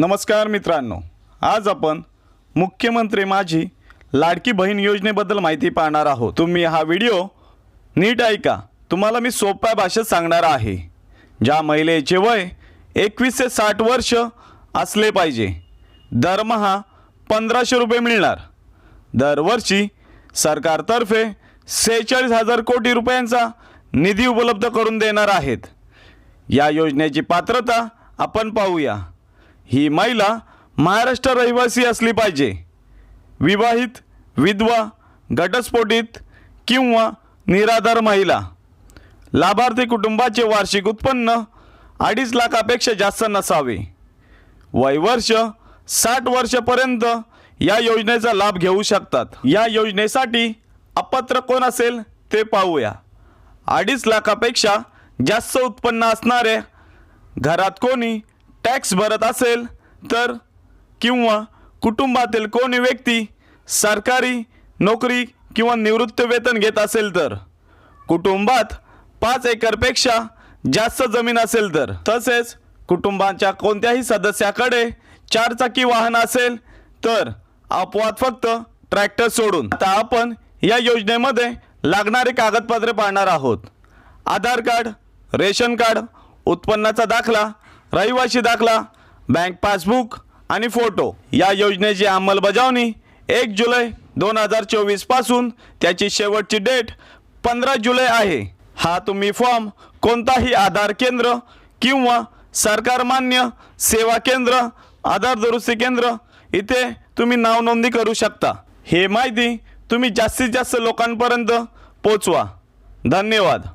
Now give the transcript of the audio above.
नमस्कार मित्रांनो आज आपण मुख्यमंत्री माझी लाडकी बहीण योजनेबद्दल माहिती पाहणार आहोत. तुम्ही हा व्हिडिओ नीट ऐका. तुम्हाला मी सोप्या भाषेत सांगणार आहे. ज्या महिलेचे वय एकवीस ते साठ वर्ष असले पाहिजे दरमहा पंधराशे रुपये मिळणार. दरवर्षी सरकारतर्फे सेहेचाळीस हजार कोटी रुपयांचा निधी उपलब्ध करून देणार आहेत. या योजनेची पात्रता आपण पाहूया. ही महिला महाराष्ट्र रहिवासी असली पाहिजे. विवाहित विधवा घटस्फोटित किंवा निराधार महिला. लाभार्थी कुटुंबाचे वार्षिक उत्पन्न अडीच लाखापेक्षा जास्त नसावे. वय वर्ष साठ वर्षापर्यंत या योजनेचा लाभ घेऊ शकतात. या योजनेसाठी अपात्र कोण असेल ते पाहूया. अडीच लाखापेक्षा जास्त उत्पन्न असणारे घरात कोणी टॅक्स भरत असेल तर किंवा कुटुंबातील कोणी व्यक्ती सरकारी नोकरी किंवा निवृत्त वेतन घेत असेल तर कुटुंबात पाच एकरपेक्षा जास्त जमीन असेल तर तसेच कुटुंबाच्या कोणत्याही सदस्याकडे चारचाकी वाहन असेल तर अपवाद फक्त ट्रॅक्टर सोडून. आता आपण या योजनेमध्ये लागणारे कागदपत्रे पाहणार आहोत. आधार कार्ड रेशन कार्ड उत्पन्नाचा दाखला रहिवासी दाखला बँक पासबुक आणि फोटो या योजनेची अंमलबजावणी एक जुलै दोन हजार चोवीसपासून त्याची शेवटची डेट पंधरा जुलै आहे. हा तुम्ही फॉर्म कोणताही आधार केंद्र किंवा सरकार मान्य सेवा केंद्र आधार दुरुस्ती केंद्र इथे तुम्ही नावनोंदणी करू शकता. हे माहिती तुम्ही जास्तीत जास्त लोकांपर्यंत पोचवा. धन्यवाद.